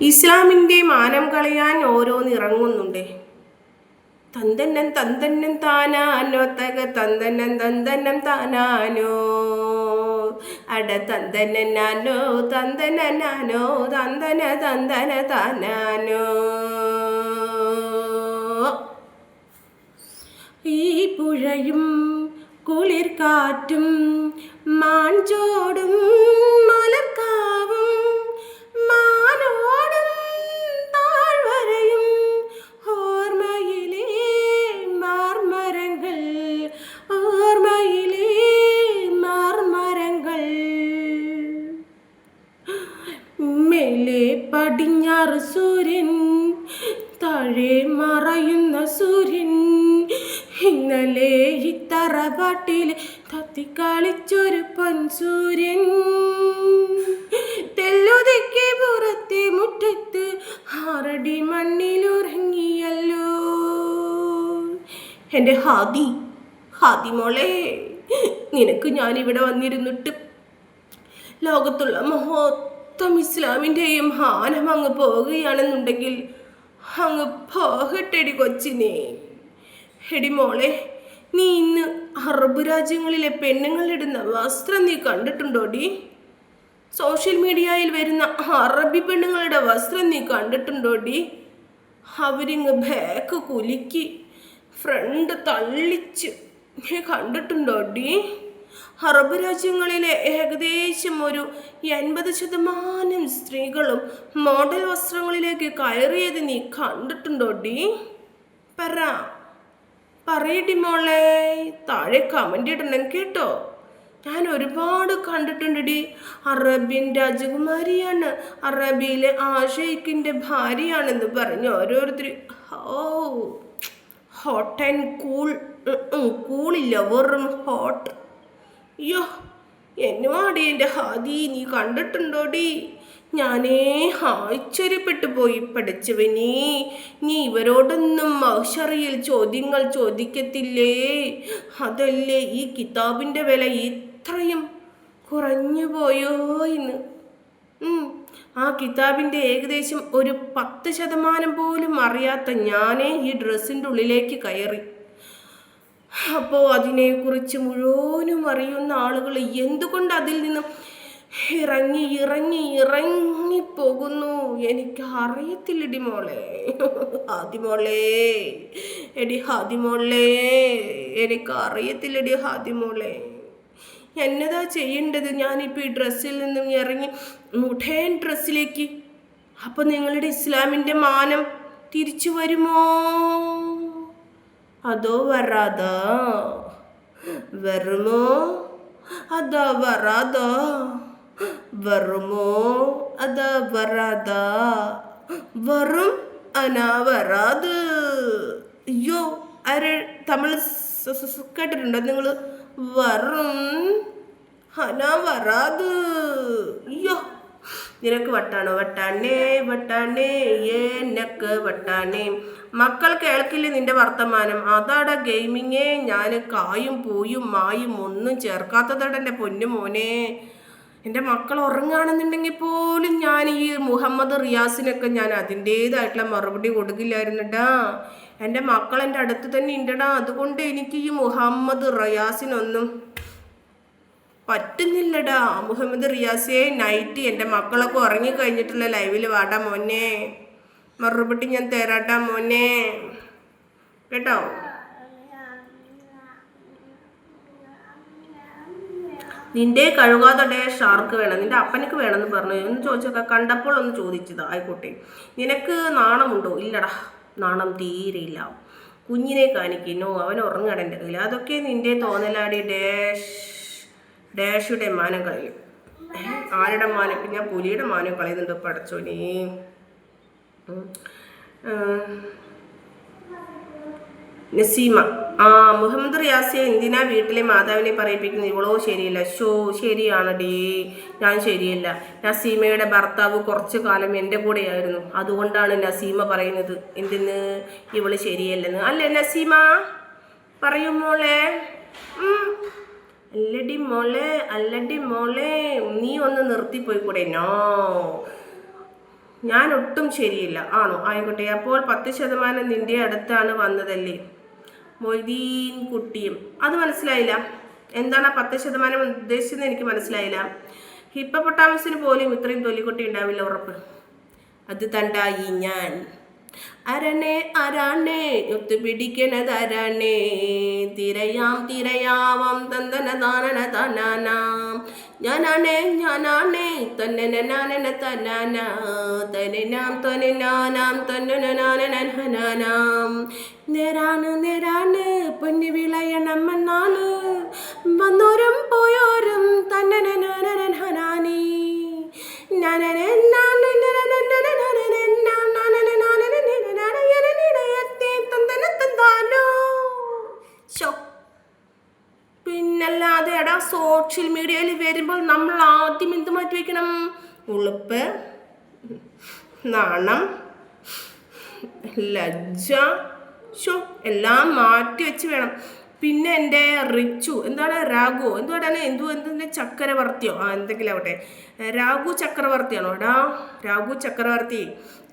ഇസ്ലാമിന്റെ മാനം കളയാൻ ഓരോന്നിറങ്ങുന്നുണ്ട്. തന്തന്നൻ തന്തന്നൻ താനാനോ തക തന്തന്നൻ തന്തന്നം താനാനോ. അട തന്തനാനോ തന്തനാനോ തന്തന തന്തന താനാനോ. ഈ പുഴയും കുളിർ കാറ്റും പടിഞ്ഞാറ് സൂര്യൻ താഴെ മറയുന്ന സൂര്യൻ. ഇന്നലെ ഇത്തറ പാട്ടിൽ തത്തിക്കളിച്ചൊരു പൻസൂര്യൻ. തെല്ലുതയ്ക്ക് പുറത്തെ മുറ്റത്ത് ആറടി മണ്ണിലുറങ്ങിയല്ലോ. എന്റെ ഹാദി ഹാദി മോളെ നിനക്ക് ഞാനിവിടെ വന്നിരുന്നിട്ട് ലോകത്തുള്ള മഹത്വം ഇസ്ലാമിന്റെയും ഹാനം അങ്ങ് പോവുകയാണെന്നുണ്ടെങ്കിൽ അങ്ങ് പോകട്ടെടി കൊച്ചിനെ. എടി മോളെ നീ ഇന്ന് അറബ് രാജ്യങ്ങളിലെ പെണ്ണുങ്ങളിടുന്ന വസ്ത്രം നീ കണ്ടിട്ടുണ്ടോടി? സോഷ്യൽ മീഡിയയിൽ വരുന്ന അറബി പെണ്ണുങ്ങളുടെ വസ്ത്രം നീ കണ്ടിട്ടുണ്ടോടി? അവരിങ്ങ് ബാക്ക് കുലുക്കി ഫ്രണ്ട് തള്ളിച്ച് നീ കണ്ടിട്ടുണ്ടോടി? അറബ് രാജ്യങ്ങളിലെ ഏകദേശം ഒരു എൺപത് ശതമാനം സ്ത്രീകളും മോഡൽ വസ്ത്രങ്ങളിലേക്ക് കയറിയത് നീ കണ്ടിട്ടുണ്ടോ ഡി? പറ. പറയടി മോളെ. താഴെ കമന്റ് ഇടണം കേട്ടോ. ഞാൻ ഒരുപാട് കണ്ടിട്ടുണ്ട് ഡി. അറബിൻ രാജകുമാരിയാണ്. അറബിയിലെ ആഷയ്ക്കിന്റെ ഭാര്യയാണെന്ന് പറഞ്ഞു ഓരോരുത്തർ ഓ ഹോട്ട് ആൻഡ് കൂൾ കൂളില്ല വെറും ഹോട്ട് അയ്യോ എന്നുവാടി എന്റെ ഹാദി നീ കണ്ടിട്ടുണ്ടോടി? ഞാനേ ആശ്ചര്യപ്പെട്ടു പോയി പഠിച്ചവനേ. നീ ഇവരോടൊന്നും മഹ്ഷറിയിൽ ചോദ്യങ്ങൾ ചോദിക്കത്തില്ലേ? അതല്ലേ ഈ കിതാബിന്റെ വില ഇത്രയും കുറഞ്ഞു പോയോ എന്ന്? ആ കിതാബിന്റെ ഏകദേശം ഒരു പത്ത് ശതമാനം പോലും അറിയാത്ത ഞാനേ ഈ ഡ്രസ്സിന്റെ ഉള്ളിലേക്ക് കയറി. അപ്പോൾ അതിനെക്കുറിച്ച് മുഴുവനും അറിയുന്ന ആളുകൾ എന്തുകൊണ്ട് അതിൽ നിന്നും ഇറങ്ങി ഇറങ്ങി ഇറങ്ങി പോകുന്നു? എനിക്ക് അറിയത്തില്ലടി മോളെ. ഹാദിമോളെ എടി ഹാദിമോളെ എനിക്ക് അറിയത്തില്ലടി ഹാദിമോളെ എന്നതാ ചെയ്യേണ്ടത്? ഞാനിപ്പോൾ ഈ ഡ്രസ്സിൽ നിന്നും ഇറങ്ങി മുഠേൻ ഡ്രസ്സിലേക്ക്. അപ്പം നിങ്ങളുടെ ഇസ്ലാമിന്റെ മാനം തിരിച്ചു വരുമോ? അതോ വരാതാ? വരുമോ? അതോ വരാതാ? വരുമോ? അതാ വരാതാ? വരും അനാ വരാത്. അയ്യോ ആര് തമിഴ് കേട്ടിട്ടുണ്ടോ നിങ്ങൾ വരും അനാ വരാത്. അയ്യോ. നിനക്ക് വട്ടാണോ? വട്ടാണേ വട്ടാണേ ഏനക്ക് വട്ടാണേ. മക്കൾ കേൾക്കില്ലേ നിന്റെ വർത്തമാനം? അതാടാ ഗെയിമിങ്ങേ. ഞാൻ കായും പൂയും മായും ഒന്നും ചേർക്കാത്തതാടാ എന്റെ പൊന്നു മോനെ. എന്റെ മക്കൾ ഉറങ്ങുകയാണെന്നുണ്ടെങ്കിൽ പോലും ഞാൻ ഈ മുഹമ്മദ് റിയാസിനൊക്കെ ഞാൻ അതിന്റേതായിട്ടുള്ള മറുപടി കൊടുക്കില്ലായിരുന്നുട്ടാ എന്റെ മക്കൾ എന്റെ അടുത്ത് തന്നെ ഉണ്ടടാ. അതുകൊണ്ട് എനിക്ക് ഈ മുഹമ്മദ് റിയാസിനൊന്നും പറ്റുന്നില്ലടാ. മുഹമ്മദ് റിയാസിയെ നൈറ്റ് എന്റെ മക്കളൊക്കെ ഉറങ്ങിക്കഴിഞ്ഞിട്ടുള്ള ലൈവിൽ വാടാ മോനെ. മറുപടി ഞാൻ തരാട്ടാ മോനെ. കേട്ടോ? നിന്റെ കഴുകാതെ ഷാർക്ക് വേണം. നിന്റെ അപ്പനക്ക് വേണമെന്ന് പറഞ്ഞു. എന്ന് ചോദിച്ചൊക്കെ. കണ്ടപ്പോൾ ഒന്ന് ചോദിച്ചത്. ആയിക്കോട്ടെ. നിനക്ക് നാണമുണ്ടോ? ഇല്ലടാ. നാണം തീരെയില്ല കുഞ്ഞിനെ കാണിക്കുന്നു അവൻ ഉറങ്ങണം എന്റെ കയ്യിൽ അതൊക്കെ നിന്റെ തോന്നലാടി ഡാഷ്. ഡാഷുടെ മാനം കളയും. ആരുടെ മാനം? ഞാൻ പുലിയുടെ മാനം കളയുന്നുണ്ട്. പടച്ചോനെ നസീമ. ആ മുഹമ്മദ് റിയാസിയെ എന്തിനാ വീട്ടിലെ മാതാവിനെ പറയിപ്പിക്കുന്നത്? ഇവളോ ശരിയല്ല. ഷോ ശരിയാണ് ഡേ. ഞാൻ ശരിയല്ല. നസീമയുടെ ഭർത്താവ് കുറച്ചു കാലം എന്റെ കൂടെയായിരുന്നു. അതുകൊണ്ടാണ് നസീമ പറയുന്നത്. എന്തിന്? ഇവൾ ശരിയല്ലെന്ന്. അല്ലേ നസീമ? പറയൂ മോളെ. ഉം. അല്ലടി മോളെ അല്ലടി മോളെ നീ ഒന്ന് നിർത്തിപ്പോയി കൂടെ നോ. ഞാൻ ഒട്ടും ശരിയില്ല. ആണോ? ആയിക്കോട്ടെ. അപ്പോൾ പത്ത് ശതമാനം നിന്റെ അടുത്താണ് വന്നതല്ലേ? മൊയ്തീൻ കുട്ടിയും. അത് മനസ്സിലായില്ല. എന്താണ് ആ പത്ത് ശതമാനം ഉദ്ദേശിച്ചത് എനിക്ക് മനസ്സിലായില്ല. ഹിപ്പപ്പൊട്ടാമസിന് പോലും ഇത്രയും തൊലിക്കുട്ടി ഉണ്ടാവില്ല ഉറപ്പ്. അത് തണ്ടായി ഞാൻ. അരണേ അരാണേ ഒത്തുപിടിക്കണത് അരണേ തിരയാം തിരയാവാം തന്തന താനന. തനാനാം ഞാനാണേ ഞാനാണേ തന്നനാനന തനാന. തനനാം തനനാനാം തന്നനാനനാനാം നേരാണ് നേരാണ് പൊന്നു വിളയണമെന്നാണ് വന്നോരും പോയോരും തന്നനാനനാനി ശോ. സോഷ്യൽ മീഡിയയിൽ വരുമ്പോൾ നമ്മൾ ആദ്യം എന്ത് മാറ്റി വയ്ക്കണം ഉളുപ്പ് നാണം ലജ്ജ ഷോ എല്ലാം മാറ്റി വെച്ച് വേണം. പിന്നെ എന്റെ റിച്ചു എന്താണ് രാഘു? എന്തുകൊണ്ടാണ് എന്തു എന്തിന്റെ ചക്രവർത്തിയോ? ആ എന്തെങ്കിലും ആവട്ടെ. രാഘു ചക്രവർത്തിയാണോ? എടാ രാഘു ചക്രവർത്തി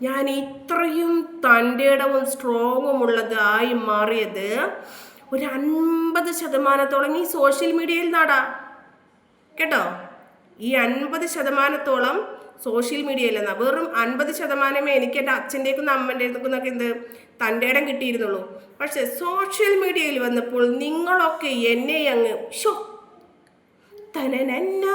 ഞാൻ ഇത്രയും തന്റെ ഇടവും സ്ട്രോങ്ങും ഉള്ളതായി മാറിയത് ഒരു അൻപത് ശതമാനത്തോളം ഈ സോഷ്യൽ മീഡിയയിൽ നാടാ. കേട്ടോ? ഈ അൻപത് ശതമാനത്തോളം സോഷ്യൽ മീഡിയയിലെന്നാ വെറും അൻപത് ശതമാനമേ എനിക്ക് എന്റെ അച്ഛന്റെക്കും അമ്മന്റെ നിന്നൊക്കെ എന്ത് തന്റെ ഇടം കിട്ടിയിരുന്നുള്ളൂ. പക്ഷെ സോഷ്യൽ മീഡിയയിൽ വന്നപ്പോൾ നിങ്ങളൊക്കെ എന്നെ അങ്ങ് ഷോ തനനന്ന